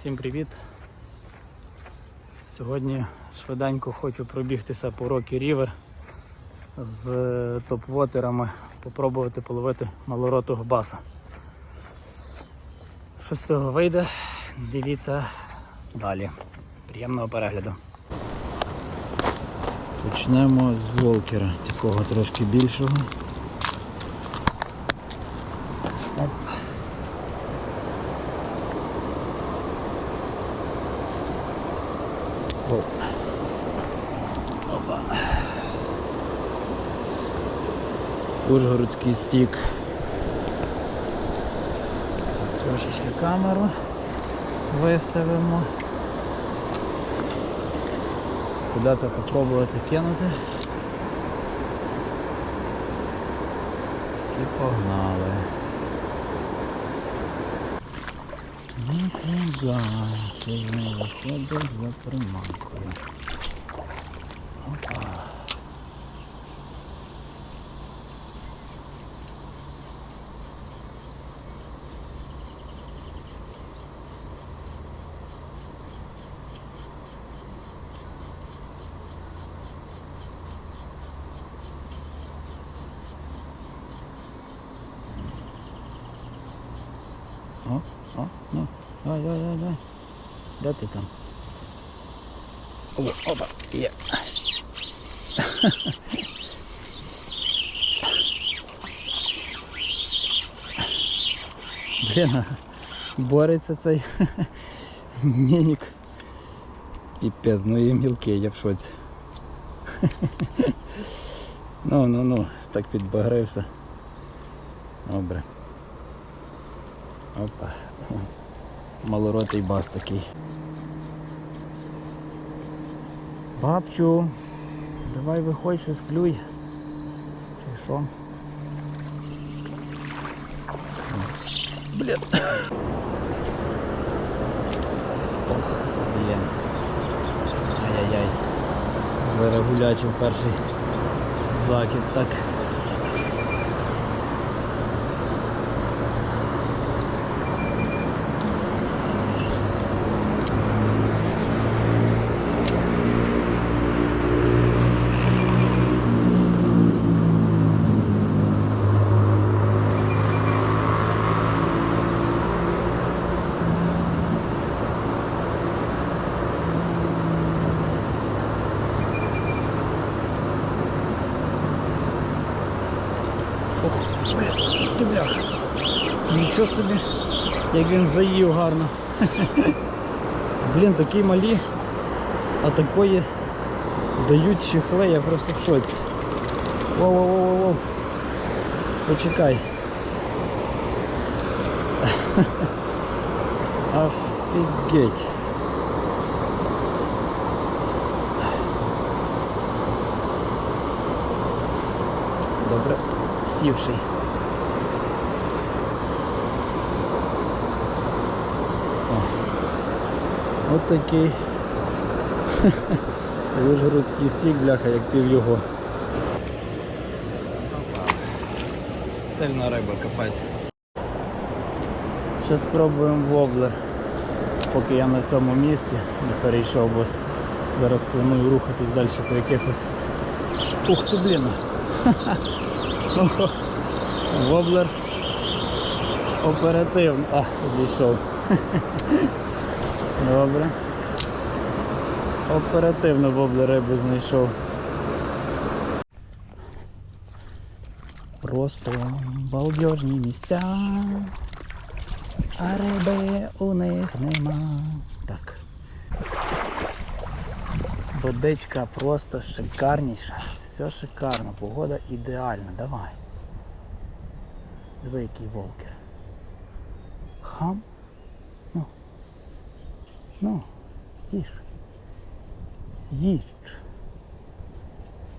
Всім привіт! Сьогодні швиденько хочу пробігтися по Рокі Рівер з топ-вотерами, попробувати половити малоротого баса. Що з цього вийде, дивіться далі. Приємного перегляду. Почнемо з волкера, такого трошки більшого. Ужгородський стік. Трошечки камеру виставимо. Куди-то попробувати кинути. І погнали. Ніфіга, це з неї виходить за приманкою. Опа. О, о, ну, давай, давай, давай, давай. Де ти там? О, опа, є. Блін, а бореться цей мінік. Піпець, ну і мілкий, я в шоці. Ну, ну, ну, так підбагрився. Добре. Опа. Малоротий бас такий. Бабчу, давай виходь, щось клюй. Чи що? Блін. Ох, блін. Ай-яй-яй. Зарегулячив перший закид так. Нічого собі, як він заїв гарно. Блін, такі малі, а такої дають чехли, я просто в шоці. Воу-воу-воу-воу. Почекай. Офігеть. Добре, сівший. О. От такий Ужгородський стік, бляха, як пів його. Сильна риба, капець. Ще спробуємо воблер, поки я на цьому місці не перейшов, бо зараз планую рухатись далі по якихось. Ух ти блін! Ого. Воблер оперативно. А, зійшов. Добре. Оперативно воблер рибу знайшов. Просто балдежні місця. А риби у них нема. Так. Водичка просто шикарніша. Все шикарно, погода ідеальна. Давай. Диви, який волкер. Хам. Ну. Їж. Їж.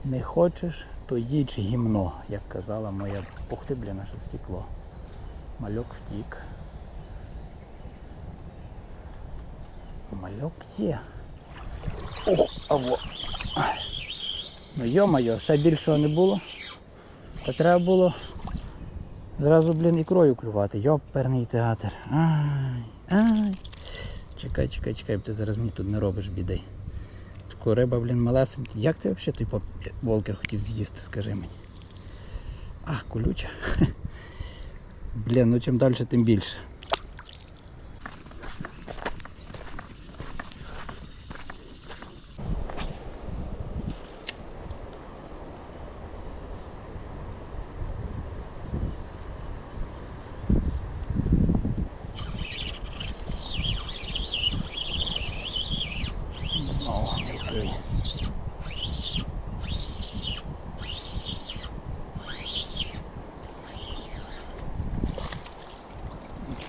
Не хочеш, то їж гімно, як казала моя. Ух ти, блін, аж стекло. Мальок втік. Мальок є. Ох, аво. Ну йо-моє, ще більшого не було. Та треба було зразу, блін, ікрою клювати. Йоперний театр. Ай, ай. Чекай, чекай, чекай, ти зараз мені тут не робиш біди. Таку риба, блін, малесенька. Як ти взагалі той волкер хотів з'їсти, скажи мені? А, колюча. Блін, ну чим далі, тим більше.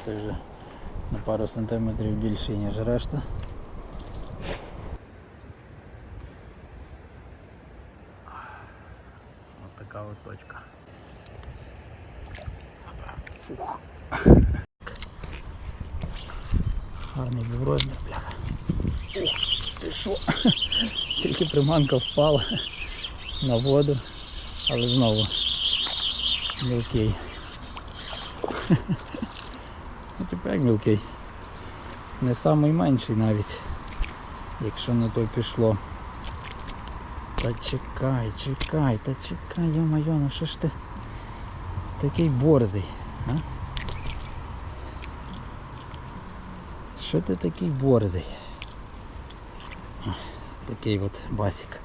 Це вже на пару сантиметрів більше, ніж решта. Ось така от точка. Фух. Гарний був розмір, бляха. Ух, ти що? Тільки приманка впала на воду, але знову мілкий. Як мілкий. Не самий менший навіть, якщо на то пішло. Та чекай, чекай, та чекай, йо-моє, ну що ж ти такий борзий, а? Що ти такий борзий? Такий от басик.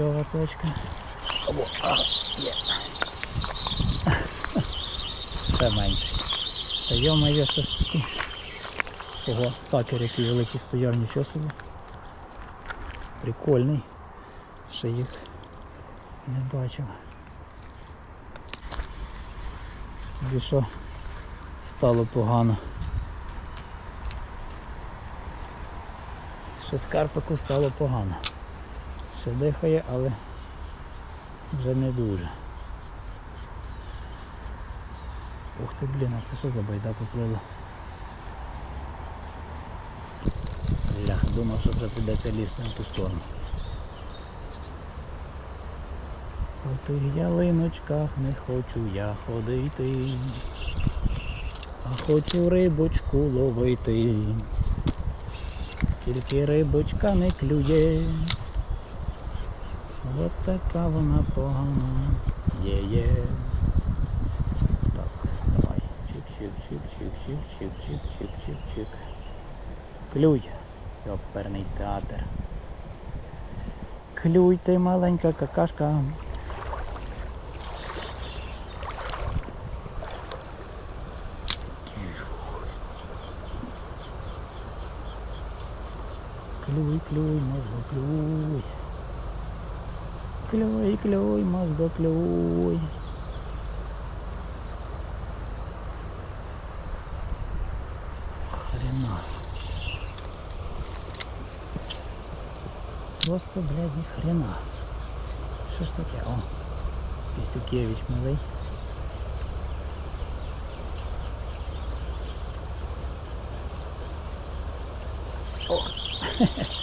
Кльова точка. Або, а, є. Ще менше. Та йо-моє, що ж таке? Ого, сакер який великий стояв, нічого собі. Прикольний. Ще їх не бачив. Тобі що стало погано. Ще з Карпику стало погано. Ще дихає, але вже не дуже. Ух ти, блін, а це що за байда поплила? Бля, думав, що вже прийдеться лізти на ту сторону. По тих ялиночках не хочу я ходити, а хочу рибочку ловити. Тільки рибочка не клює. От така вона погана. Є-є. Так, давай. Чик-чик-чик-чик-чик-чик-чик-чик-чик. Клюй, оперний театр. Клюй ти маленька какашка. Клюй, клюй, мозго, клевый, клевый, мозга клевый. Хрена. Просто, блядь, ни хрена. Что ж таке? О, Пісюкевич милий. О!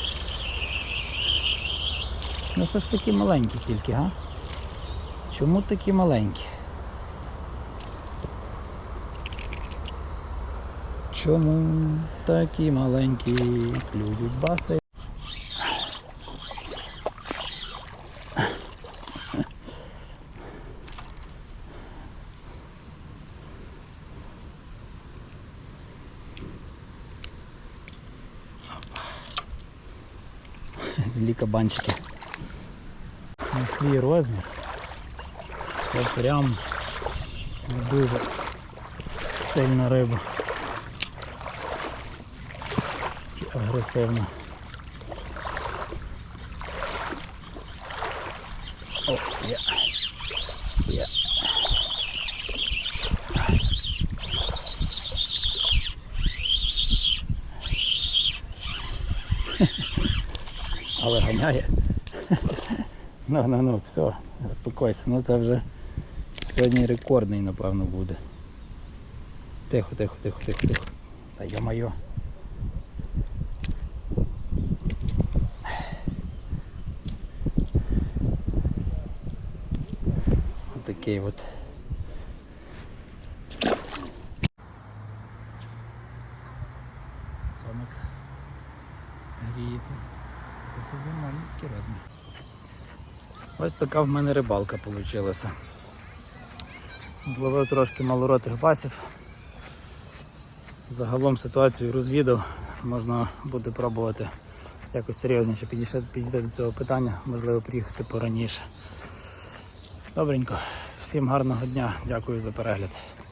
Ну що ж такі маленькі тільки, га? Чому такі маленькі? Чому такі маленькі клюють баси? Злі кабанчики. Свій розмір. Це прям дуже сильна риба. І агресивна. О, є. Є. Але ганяє. Ну, ну, ну, все, розпокойся, ну це вже сьогодні рекордний, напевно, буде. Тихо, тихо, тихо, тихо, тихо. Та я моє. Такий от. Ось така в мене рибалка вийшла. Зловив трошки малоротих басів. Загалом ситуацію розвідав. Можна буде пробувати якось серйозніше підійти, до цього питання, можливо, приїхати пораніше. Добренько. Всім гарного дня, дякую за перегляд.